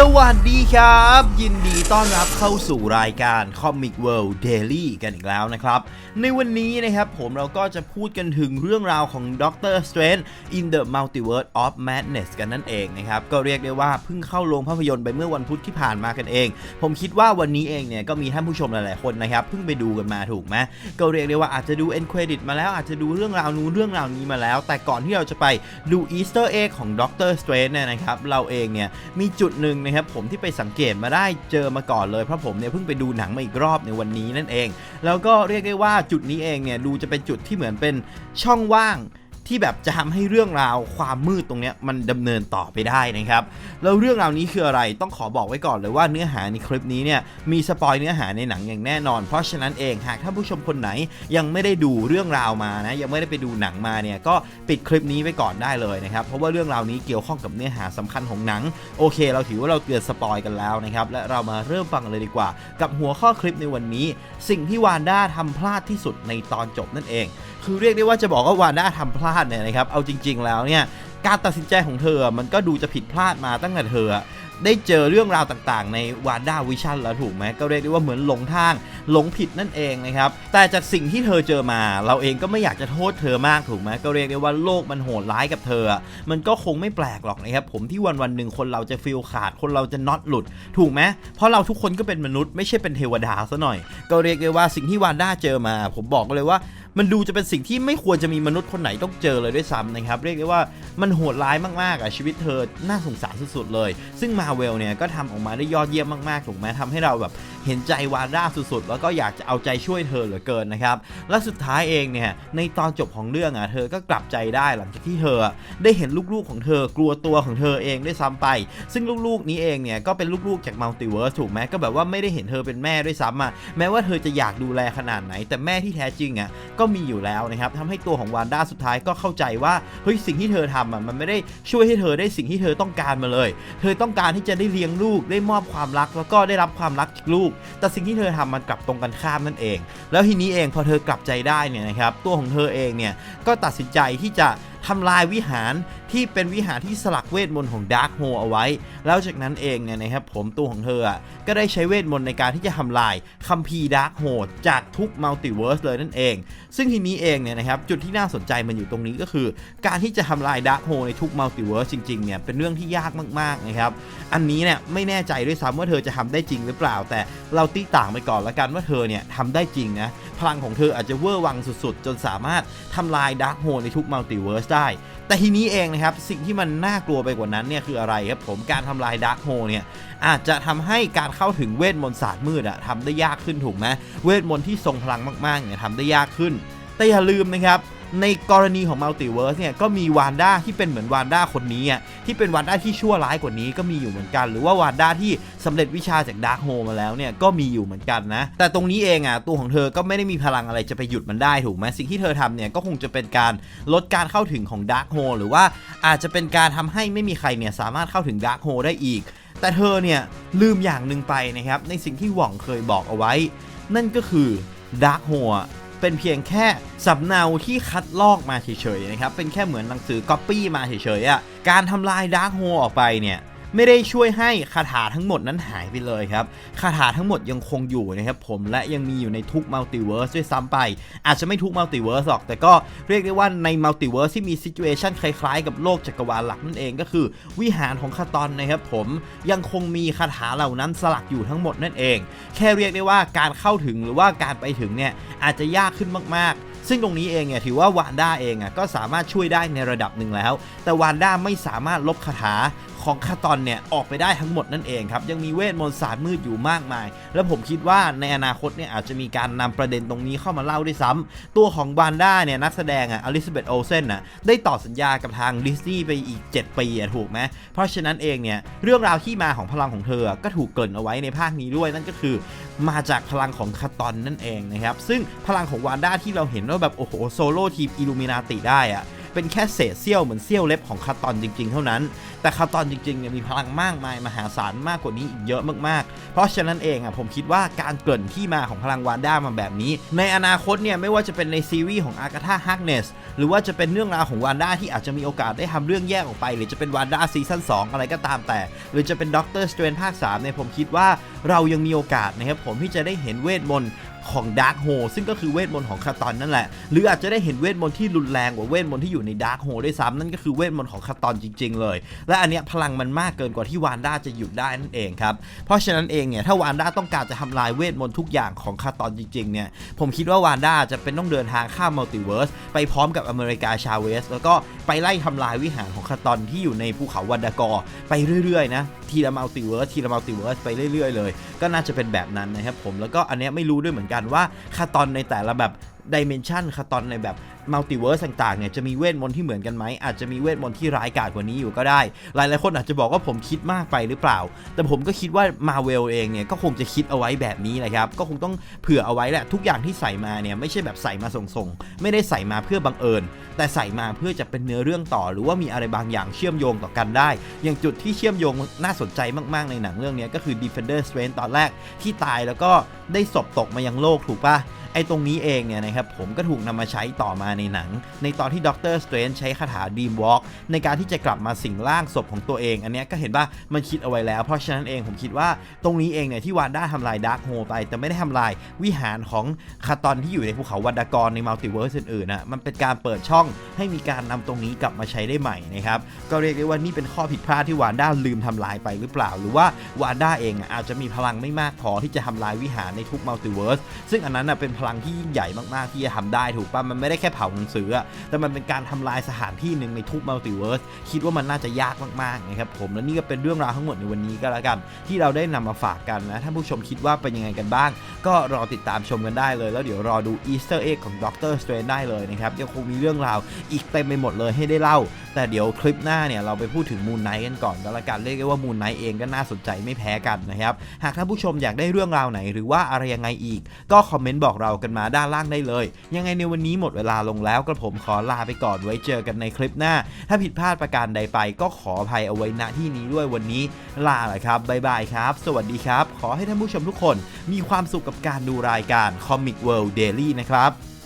สวัสดีครับ ยินดีต้อนรับเข้าสู่รายการ Comic World Daily กันอีกแล้วนะครับ ในวันนี้นะครับผมเราก็จะพูดกันถึงเรื่องราวของ Doctor Strange in the Multiverse of Madness กันนั่นเองนะครับ ก็เรียกได้ว่าเพิ่งเข้าโรงภาพยนตร์ไปเมื่อวันพุธที่ผ่านมากันเอง ผมคิดว่าวันนี้เองเนี่ยก็มีท่านผู้ชมหลายๆคนนะครับเพิ่งไปดูกันมาถูกไหมก็เรียกได้ว่าอาจจะดู end credit มาแล้วอาจจะดูเรื่องราวนู้นเรื่องราวนี้มาแล้ว แต่ก่อนที่เราจะไปดู Easter egg ของ Doctor Strange เนี่ยนะครับเราเองเนี่ยมีจุดหนึ่งนะครับผมที่ไปสังเกตมาได้เจอมาก่อนเลยเพราะผมเนี่ยเพิ่งไปดูหนังมาอีกรอบในวันนี้นั่นเอง แล้วก็เรียกได้ว่าจุดนี้เองเนี่ยดูจะเป็นจุดที่เหมือนเป็นช่องว่าง ที่แบบจะทำให้เรื่องราวความมืดตรงเนี้ยมันดำเนินต่อไปได้นะครับแล้วเรื่องราวนี้คืออะไรต้องขอบอกไว้ก่อนเลยว่าเนื้อหาในคลิปนี้เนี่ยมีสปอยเนื้อหาในหนังอย่างแน่นอน เพราะฉะนั้นเองหากท่านผู้ชมคนไหนยังไม่ได้ดูเรื่องราวมานะยังไม่ได้ไปดูหนังมาเนี่ยก็ปิดคลิปนี้ไว้ก่อนได้เลยนะครับเพราะว่าเรื่องราวนี้เกี่ยวข้องกับเนื้อหาสำคัญของหนังโอเค เราถือว่าเราเตือนสปอยกันแล้วนะครับและเรามาเริ่มฟังเลยดีกว่า กับหัวข้อคลิปในวันนี้ สิ่งที่วานด้าทำพลาดที่สุดในตอนจบนั่นเอง คือเรียกได้ว่าจะบอกว่า วานด้าทำพลาดเนี่ยนะครับ เอาจริง ๆ แล้วเนี่ย การตัดสินใจของเธอ มันก็ดูจะผิดพลาดมาตั้งแต่เธอได้เจอเรื่องราวต่างๆ ในวานด้าวิชั่นแล้วถูกไหมก็เรียกได้ว่าเหมือนหลงทางหลงผิดนั่นเองนะครับ แต่จากสิ่งที่เธอเจอมา เราเองก็ไม่อยากจะโทษเธอมากถูกไหมก็เรียกได้ว่าโลกมันโหดร้ายกับเธอ มันก็คงไม่แปลกหรอกนะครับผมที่วันวันๆหนึ่งคนเราจะฟิลขาด คนเราจะน็อตหลุด ถูกไหมเพราะเราทุกคนก็เป็นมนุษย์ไม่ใช่เป็นเทวดาซะหน่อย ก็เรียกได้ว่าสิ่งที่วานด้าเจอมา ผมบอกเลยว่า มันดูจะเป็นสิ่งที่ไม่ควรจะมีมนุษย์คนไหนต้องเจอเลยด้วยซ้ำนะครับเรียกได้ว่ามันโหดร้ายมากๆอะชีวิตเธอน่าสงสารสุดๆเลย ซึ่งมาเวลเนี่ยก็ทำออกมาได้ยอดเยี่ยมมากๆถูกไหมทำให้เราแบบเห็นใจวานด้าสุดๆ แล้วก็อยากจะเอาใจช่วยเธอเหลือเกินนะครับและสุดท้ายเองเนี่ยในตอนจบของเรื่องอะเธอก็กลับใจได้หลังจากที่เธอ ได้เห็นลูกๆของเธอกลัวตัวของเธอเองด้วยซ้ำไป ซึ่งลูกๆนี้เองเนี่ยก็เป็นลูกๆจากมัลติเวิร์สถูกไหมก็แบบว่าไม่ได้เห็นเธอเป็นแม่ด้วยซ้ำอะแม้ว่าเธอจะอยากดูแลขนาดไหน แต่แม่ที่แท้จริงอะก็มีอยู่แล้วนะครับทำให้ตัวของวานด้าสุดท้ายก็เข้าใจว่าเฮ้ยสิ่งที่เธอทำอะมันไม่ได้ช่วยให้เธอได้สิ่งที่เธอต้องการมาเลย เธอต้องการที่จะได้เลี้ยงลูกได้มอบความรักแล้วก็ได้รับความรักจากลูก แต่สิ่งที่เธอทำมันกลับตรงกันข้ามนั่นเอง แล้วทีนี้เองพอเธอกลับใจได้เนี่ยนะครับตัวของเธอเองเนี่ยก็ตัดสินใจที่จะ ทำลายวิหารที่เป็นวิหารที่สลักเวทมนต์ของดาร์คโฮเอาไว้ แล้วจากนั้นเองเนี่ยนะครับผมตัวของเธออะก็ได้ใช้เวทมนต์ในการที่จะทำลายคัมภีร์ดาร์คโฮจากทุกมัลติเวิร์สเลยนั่นเอง ซึ่งทีนี้เองเนี่ยนะครับจุดที่น่าสนใจมันอยู่ตรงนี้ก็คือ การที่จะทำลายดาร์คโฮในทุกมัลติเวิร์สจริงๆเนี่ยเป็นเรื่องที่ยากมากๆนะครับอันนี้เนี่ยไม่แน่ใจด้วยซ้ำว่าเธอจะทำได้จริงหรือเปล่า แต่เราตีต่างไปก่อนละกันว่าเธอเนี่ยทำได้จริงนะ พลังของเธออาจจะเวอร์วังสุดๆ จนสามารถทำลายดาร์กโฮในทุกมัลติเวิร์สได้ แต่ทีนี้เองนะครับ สิ่งที่มันน่ากลัวไปกว่านั้นเนี่ยคืออะไรครับผมการทำลายดาร์กโฮเนี่ยอาจจะทำให้การเข้าถึงเวทมนต์ศาสตร์มืดอะทำได้ยากขึ้นถูกไหมเวทมนต์ที่ทรงพลังมากๆเนี่ยทำได้ยากขึ้น แต่อย่าลืมนะครับ ในกรณีของมัลติเวิร์สเนี่ยก็มีวานด้าที่เป็นเหมือนวานด้าคนนี้อะที่เป็นวานด้าที่ชั่วร้ายกว่านี้ก็มีอยู่เหมือนกัน หรือว่าวานด้าที่สำเร็จวิชาจากดาร์คโฮมาแล้วเนี่ยก็มีอยู่เหมือนกันนะ แต่ตรงนี้เองอะตัวของเธอก็ไม่ได้มีพลังอะไรจะไปหยุดมันได้ถูกไหมสิ่งที่เธอทำเนี่ยก็คงจะเป็นการลดการเข้าถึงของดาร์คโฮหรือว่าอาจจะเป็นการทำให้ไม่มีใครเนี่ยสามารถเข้าถึงดาร์คโฮได้อีก แต่เธอเนี่ยลืมอย่างหนึ่งไปนะครับในสิ่งที่หว่องเคยบอกเอาไว้ นั่นก็คือดาร์คโฮ เป็นเพียงแค่สำเนาที่คัดลอกมาเฉยๆนะครับ เป็นแค่เหมือนหนังสือก๊อปปี้มาเฉยๆอะ การทำลายดาร์กโฮออกไปเนี่ย ไม่ได้ช่วยให้คาถาทั้งหมดนั้นหายไปเลยครับคาถาทั้งหมดยังคงอยู่นะครับผมและยังมีอยู่ในทุกมัลติเวิร์สด้วยซ้ำไป อาจจะไม่ทุกมัลติเวิร์สหรอก แต่ก็เรียกได้ว่าในมัลติเวิร์สที่มีซิจูเอชันคล้ายๆ กับโลกจักรวาลหลักนั่นเองก็คือ วิหารของคาตอนนะครับผมยังคงมีคาถาเหล่านั้นสลักอยู่ทั้งหมดนั่นเอง แค่เรียกได้ว่าการเข้าถึงหรือว่าการไปถึงเนี่ยอาจจะยากขึ้นมากๆซึ่งตรงนี้เองเนี่ยถือว่าวานด้าเองอะก็สามารถช่วยได้ในระดับหนึ่งแล้ว แต่วานด้าไม่สามารถลบคาถา ของคาตอนเนี่ยออกไปได้ทั้งหมดนั่นเองครับ ยังมีเวทมนต์ศาสตร์มืดอยู่มากมาย แล้วผมคิดว่าในอนาคตเนี่ยอาจจะมีการนำประเด็นตรงนี้เข้ามาเล่าด้วยซ้ำตัวของวานด้าเนี่ยนักแสดงอะอลิซาเบธโอเซนอะได้ต่อสัญญากับทางดิสนีย์ไปอีก 7 ปีอะถูกไหมเพราะฉะนั้นเองเนี่ยเรื่องราวที่มาของพลังของเธอก็ถูกเกริ่นเอาไว้ในภาคนี้ด้วยนั่นก็คือมาจากพลังของคาตอนนั่นเองนะครับซึ่งพลังของวานด้าที่เราเห็นว่าแบบโอ้โหโซโล่ทีมอิลูมินาติได้อะ เป็นแค่เศษเสี้ยวเหมือนเสี้ยวเล็บของคาตอนจริง ๆ เท่านั้น แต่คาตอนจริงๆเนี่ยมีพลังมากมายมหาศาลมากกว่านี้อีกเยอะมากๆ เพราะฉะนั้นเองอะผมคิดว่าการเกริ่นที่มาของพลังวานด้ามาแบบนี้ ในอนาคตเนี่ยไม่ว่าจะเป็นในซีรีส์ของอากาธาฮักเนสหรือว่าจะเป็นเรื่องราวของวานด้าที่อาจจะมีโอกาสได้ทำเรื่องแยกออกไป หรือจะเป็นวานด้าซีซั่น2อะไรก็ตามแต่ หรือจะเป็นด็อกเตอร์สเตรนภาค3เนี่ยผมคิดว่าเรายังมีโอกาสนะครับผมที่จะได้เห็นเวทมนต์ ของดาร์กโฮซึ่งก็คือเวทมนต์ของคาตอนนั่นแหละ หรืออาจจะได้เห็นเวทมนต์ที่รุนแรงกว่าเวทมนต์ที่อยู่ในดาร์กโฮด้วยซ้ำนั่นก็คือเวทมนต์ของคาตอนจริง ๆ เลย และอันเนี้ยพลังมันมากเกินกว่าที่วานด้าจะหยุดได้นั่นเองครับ เพราะฉะนั้นเองเนี่ยถ้าวานด้าต้องการจะทำลายเวทมนต์ทุกอย่างของคาตอนจริงๆเนี่ยผมคิดว่าวานด้าจะเป็นต้องเดินทางข้ามมัลติเวิร์สไปพร้อมกับอเมริกาชาเวสแล้วก็ไปไล่ทำลายวิหารของคาตอนที่อยู่ในภูเขาวันดากอไปเรื่อยๆนะทีละมัลติเวิร์สทีละมัลติเวิร์สไปเรื่อยๆเลย ก็น่าจะเป็นแบบนั้นนะครับผมแล้วก็อันเนี้ยไม่รู้ด้วยเหมือนกันว่าคาตอนในแต่ละแบบ ดิเมนชันคาตอนในแบบมัลติเวิร์สต่างๆเนี่ยจะมีเวทมนต์ที่เหมือนกันไหมอาจจะมีเวทมนต์ที่ร้ายกาจกว่านี้อยู่ก็ได้ หลายๆคนอาจจะบอกว่าผมคิดมากไปหรือเปล่า แต่ผมก็คิดว่ามาเวลเองเนี่ยก็คงจะคิดเอาไว้แบบนี้แหละครับก็คงต้องเผื่อเอาไว้แหละทุกอย่างที่ใส่มาเนี่ยไม่ใช่แบบใส่มาส่งๆไม่ได้ใส่มาเพื่อบังเอิญ แต่ใส่มาเพื่อจะเป็นเนื้อเรื่องต่อ หรือว่ามีอะไรบางอย่างเชื่อมโยงต่อกันได้ อย่างจุดที่เชื่อมโยงน่าสนใจมากๆในหนังเรื่องนี้ก็คือ Defender Strange ตอนแรกที่ตายแล้วก็ได้ศพตกมายังโลกถูกปะไอ้ตรงนี้เองเนี่ยนะครับผมก็ถูกนำมาใช้ต่อมาในหนัง ในตอนที่ด็อกเตอร์สเตรนใช้คาถา Dream Walk ในการที่จะกลับมาสิงร่างศพของตัวเอง อันนี้ก็เห็นว่ามันคิดเอาไว้แล้ว เพราะฉะนั้นเองผมคิดว่าตรงนี้เองเนี่ยที่วานด้าทำลายดาร์คโฮไป แต่ไม่ได้ทำลายวิหารของคาตอนที่อยู่ในภูเขาวันดากรในมัลติเวิร์สอื่นๆนะมันเป็นการเปิดช่องให้มีการนำตรงนี้กลับมาใช้ได้ใหม่นะครับก็เรียกได้ว่านี่เป็นข้อผิดพลาดที่วานด้าลืมทำลายไปหรือเปล่า หรือว่าวานด้าเองอาจจะมีพลังไม่มากพอที่จะทำลายวิหารในทุกมัลติเวิร์สซึ่งอันนั้นเป็นพลังที่ยิ่งใหญ่มากๆที่จะทำได้ถูกป่ะ มันไม่ได้แค่เผาหนังสืออะแต่มันเป็นการทำลายสถานที่หนึ่งในทุกมัลติเวิร์สคิดว่ามันน่าจะยากมากๆนะครับผมและนี่ก็เป็นเรื่องราวทั้งหมดในวันนี้ก็แล้วกัน ที่เราได้นำมาฝากกันนะท่านผู้ชมคิดว่าเป็นยังไงกันบ้าง ก็รอติดตามชมกันได้เลย แล้วเดี๋ยวรอดูอีสเตอร์เอ็กของด็อกเตอร์สเตรนได้เลยนะครับยังคงมีเรื่องราวอีกเต็มไปหมดเลยให้ได้เล่า แต่เดี๋ยวคลิปหน้าเนี่ยเราไปพูดถึงมูนไนท์กันก่อนก็แล้วกันเรียกได้ว่ามูนไนท์เองก็น่าสนใจไม่แพ้กันนะครับ หากท่านผู้ชมอยากได้เรื่องราวไหนหรือว่าอะไรยังไงอีก ก็คอมเมนต์บอกเรากันมาด้านล่างได้เลย ยังไงในวันนี้หมดเวลาลงแล้วกระผมขอลาไปก่อนไว้เจอกันในคลิปหน้า ถ้าผิดพลาดประการใดไป ก็ขออภัยเอาไว้ณที่นี้ด้วยวันนี้ ลาแหละครับบ๊ายบายครับ สวัสดีครับ ขอให้ท่านผู้ชมทุกคน มีความสุขกับการดูรายการ Comic World Daily นะครับ